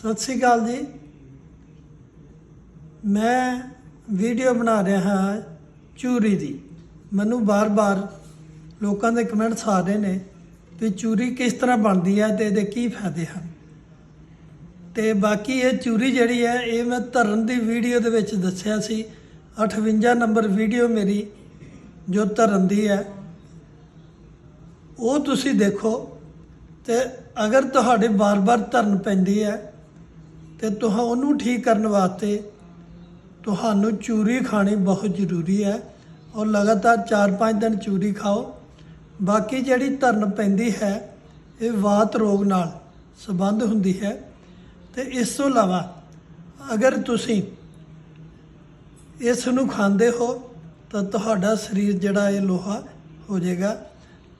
ਸਤਿ ਸ੍ਰੀ ਅਕਾਲ ਜੀ। ਮੈਂ ਵੀਡੀਓ ਬਣਾ ਰਿਹਾ ਹਾਂ ਚੂਰੀ ਦੀ। ਮੈਨੂੰ ਬਾਰ-ਬਾਰ ਲੋਕਾਂ ਦੇ ਕਮੈਂਟਸ ਆ ਰਹੇ ਨੇ ਵੀ ਚੂਰੀ ਕਿਸ ਤਰ੍ਹਾਂ ਬਣਦੀ ਹੈ ਤੇ ਇਹਦੇ ਕੀ ਫਾਇਦੇ ਹਨ। ਤੇ ਬਾਕੀ ਇਹ ਚੂਰੀ ਜਿਹੜੀ ਹੈ, ਇਹ ਮੈਂ ਧਰਨ ਦੀ ਵੀਡੀਓ ਦੇ ਵਿੱਚ ਦੱਸਿਆ ਸੀ। 58 ਨੰਬਰ ਵੀਡੀਓ ਮੇਰੀ ਜੋ ਧਰਨ ਦੀ ਹੈ, ਉਹ ਤੁਸੀਂ ਦੇਖੋ ਤੇ ਅਗਰ ਤੁਹਾਡੇ ਬਾਰ-ਬਾਰ ਧਰਨ ਪੈਂਦੀ ਹੈ ਤੇ ਤੁਹਾਂ ਉਹਨੂੰ ਠੀਕ ਕਰਨ ਵਾਸਤੇ ਤੁਹਾਨੂੰ ਚੂਰੀ ਖਾਣੀ ਬਹੁਤ ਜ਼ਰੂਰੀ ਹੈ। ਔਰ ਲਗਾਤਾਰ 4-5 ਦਿਨ ਚੂਰੀ ਖਾਓ। ਬਾਕੀ ਜਿਹੜੀ ਧਰਨ ਪੈਂਦੀ ਹੈ, ਇਹ ਵਾਤ ਰੋਗ ਨਾਲ ਸੰਬੰਧ ਹੁੰਦੀ ਹੈ। ਤੇ ਇਸ ਤੋਂ ਇਲਾਵਾ ਅਗਰ ਤੁਸੀਂ ਇਸ ਨੂੰ ਖਾਂਦੇ ਹੋ, ਤਾਂ ਤੁਹਾਡਾ ਸਰੀਰ ਜਿਹੜਾ ਇਹ ਲੋਹਾ ਹੋ ਜਾਏਗਾ।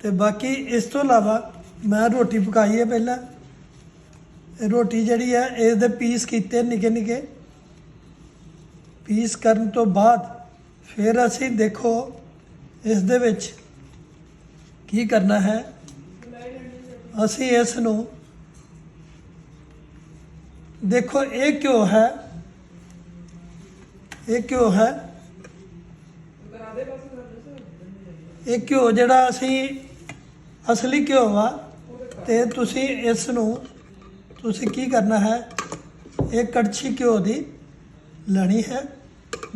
ਤੇ ਬਾਕੀ ਇਸ ਤੋਂ ਇਲਾਵਾ ਮੈਂ ਰੋਟੀ ਪਕਾਈ ਹੈ ਪਹਿਲਾਂ। ਰੋਟੀ ਜਿਹੜੀ ਹੈ ਇਸ ਦੇ ਪੀਸ ਕੀਤੇ ਨਿੱਕੇ ਨਿੱਕੇ। ਪੀਸ ਕਰਨ ਤੋਂ ਬਾਅਦ ਫਿਰ ਅਸੀਂ ਦੇਖੋ ਇਸ ਦੇ ਵਿੱਚ ਕੀ ਕਰਨਾ ਹੈ। ਅਸੀਂ ਇਸ ਨੂੰ ਦੇਖੋ, ਇਹ ਕਿਉਂ ਹੈ? ਇਹ ਕਿਉਂ ਹੈ? ਇਹ ਘਿਓ ਜਿਹੜਾ ਅਸੀਂ ਅਸਲੀ ਘਿਓ ਆ, ਤੇ ਤੁਸੀਂ ਇਸ ਨੂੰ ਤੁਸੀਂ ਕੀ ਕਰਨਾ ਹੈ? ਇਹ ਕੜਛੀ ਘਿਓ ਦੀ ਲੈਣੀ ਹੈ।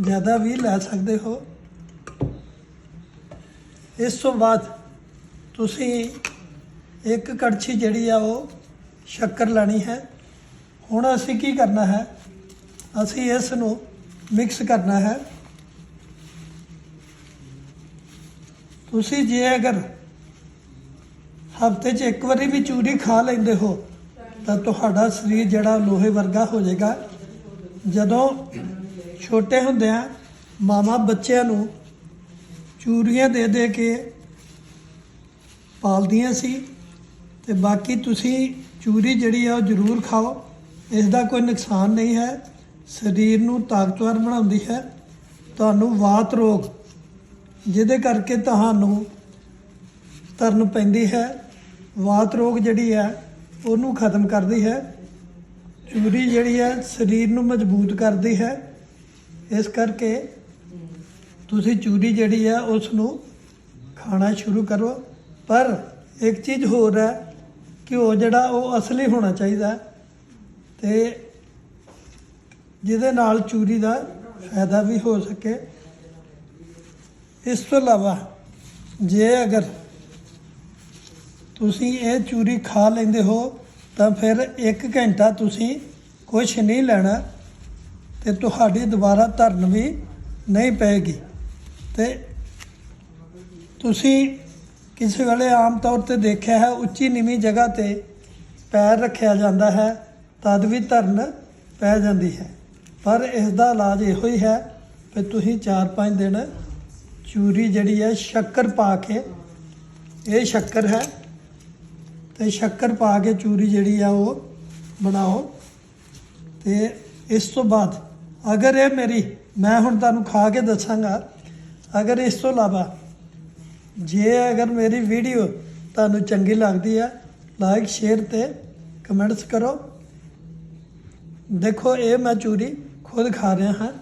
ਜ਼ਿਆਦਾ ਵੀ ਲੈ ਸਕਦੇ ਹੋ। ਇਸ ਤੋਂ ਬਾਅਦ ਤੁਸੀਂ ਇੱਕ ਕੜਛੀ ਜਿਹੜੀ ਆ ਉਹ ਸ਼ੱਕਰ ਲੈਣੀ ਹੈ। ਹੁਣ ਅਸੀਂ ਕੀ ਕਰਨਾ ਹੈ? ਅਸੀਂ ਇਸ ਨੂੰ ਮਿਕਸ ਕਰਨਾ ਹੈ। ਤੁਸੀਂ ਜੇ ਅਗਰ ਹਫ਼ਤੇ 'ਚ ਇੱਕ ਵਾਰੀ ਵੀ ਚੂਰੀ ਖਾ ਲੈਂਦੇ ਹੋ ਤਾਂ ਤੁਹਾਡਾ ਸਰੀਰ ਜਿਹੜਾ ਲੋਹੇ ਵਰਗਾ ਹੋ ਜਾਏਗਾ। ਜਦੋਂ ਛੋਟੇ ਹੁੰਦਿਆਂ ਆ ਮਾਮਾ ਬੱਚਿਆਂ ਨੂੰ ਚੂਰੀਆਂ ਦੇ ਦੇ ਕੇ ਪਾਲਦੀਆਂ ਸੀ ਤੇ ਬਾਕੀ ਤੁਸੀਂ ਚੂਰੀ ਜਿਹੜੀ ਆ ਉਹ ਜ਼ਰੂਰ ਖਾਓ। ਇਸ ਦਾ ਕੋਈ ਨੁਕਸਾਨ ਨਹੀਂ ਹੈ। ਸਰੀਰ ਨੂੰ ਤਾਕਤਵਰ ਬਣਾਉਂਦੀ ਹੈ। ਤੁਹਾਨੂੰ ਵਾਤ ਰੋਗ, ਜਿਹਦੇ ਕਰਕੇ ਤੁਹਾਨੂੰ ਤਰਨ ਪੈਂਦੀ ਹੈ। ਵਾਤ ਰੋਗ ਜਿਹੜੀ ਹੈ ਉਹਨੂੰ ਖਤਮ ਕਰਦੀ ਹੈ। ਚੂਰੀ ਜਿਹੜੀ ਹੈ, ਸਰੀਰ ਨੂੰ ਮਜ਼ਬੂਤ ਕਰਦੀ ਹੈ। ਇਸ ਕਰਕੇ ਤੁਸੀਂ ਚੂਰੀ ਜਿਹੜੀ ਹੈ ਉਸ ਨੂੰ ਖਾਣਾ ਸ਼ੁਰੂ ਕਰੋ। ਪਰ ਇੱਕ ਚੀਜ਼ ਹੋਰ ਹੈ ਕਿ ਉਹ ਜਿਹੜਾ ਉਹ ਅਸਲੀ ਹੋਣਾ ਚਾਹੀਦਾ ਹੈ ਤੇ ਜਿਹਦੇ ਨਾਲ ਚੂਰੀ ਦਾ ਫਾਇਦਾ ਵੀ ਹੋ ਸਕੇ। ਇਸ ਤੋਂ ਇਲਾਵਾ ਜੇ ਅਗਰ ਤੁਸੀਂ ਇਹ ਚੂਰੀ ਖਾ ਲੈਂਦੇ ਹੋ, ਤਾਂ ਫਿਰ 1 ਘੰਟਾ ਤੁਸੀਂ ਕੁਝ ਨਹੀਂ ਲੈਣਾ ਤੇ ਤੁਹਾਡੀ ਦੁਬਾਰਾ ਧਰਨ ਵੀ ਨਹੀਂ ਪਏਗੀ। ਤੇ ਤੁਸੀਂ ਕਿਸੇ ਵੇਲੇ ਆਮ ਤੌਰ ਤੇ ਦੇਖਿਆ ਹੈ, ਉੱਚੀ ਨੀਵੀਂ ਜਗ੍ਹਾ ਤੇ ਪੈਰ ਰੱਖਿਆ ਜਾਂਦਾ ਹੈ, ਤਦ ਵੀ ਧਰਨ ਪੈ ਜਾਂਦੀ ਹੈ। ਪਰ ਇਸ ਦਾ ਇਲਾਜ ਇਹੋ ਹੀ ਹੈ ਕਿ ਤੁਸੀਂ 4-5 ਦਿਨ ਚੂਰੀ ਜਿਹੜੀ ਹੈ, ਸ਼ੱਕਰ ਪਾ ਕੇ, ਇਹ ਸ਼ੱਕਰ ਹੈ ਤੇ ਸ਼ੱਕਰ ਪਾ ਕੇ ਚੂਰੀ ਜਿਹੜੀ ਆ ਉਹ ਬਣਾਓ। ਤੇ ਇਸ ਤੋਂ ਬਾਅਦ ਅਗਰ ਇਹ ਮੇਰੀ, ਮੈਂ ਹੁਣ ਤੁਹਾਨੂੰ ਖਾ ਕੇ ਦੱਸਾਂਗਾ, ਅਗਰ ਇਸ ਤੋਂ ਇਲਾਵਾ ਜੇ ਅਗਰ ਮੇਰੀ ਵੀਡੀਓ ਤੁਹਾਨੂੰ ਚੰਗੀ ਲੱਗਦੀ ਹੈ ਲਾਈਕ ਸ਼ੇਅਰ ਤੇ ਕਮੈਂਟਸ ਕਰੋ। ਦੇਖੋ, ਇਹ ਮੈਂ ਚੂਰੀ ਖੁਦ ਖਾ ਰਿਹਾ ਹਾਂ।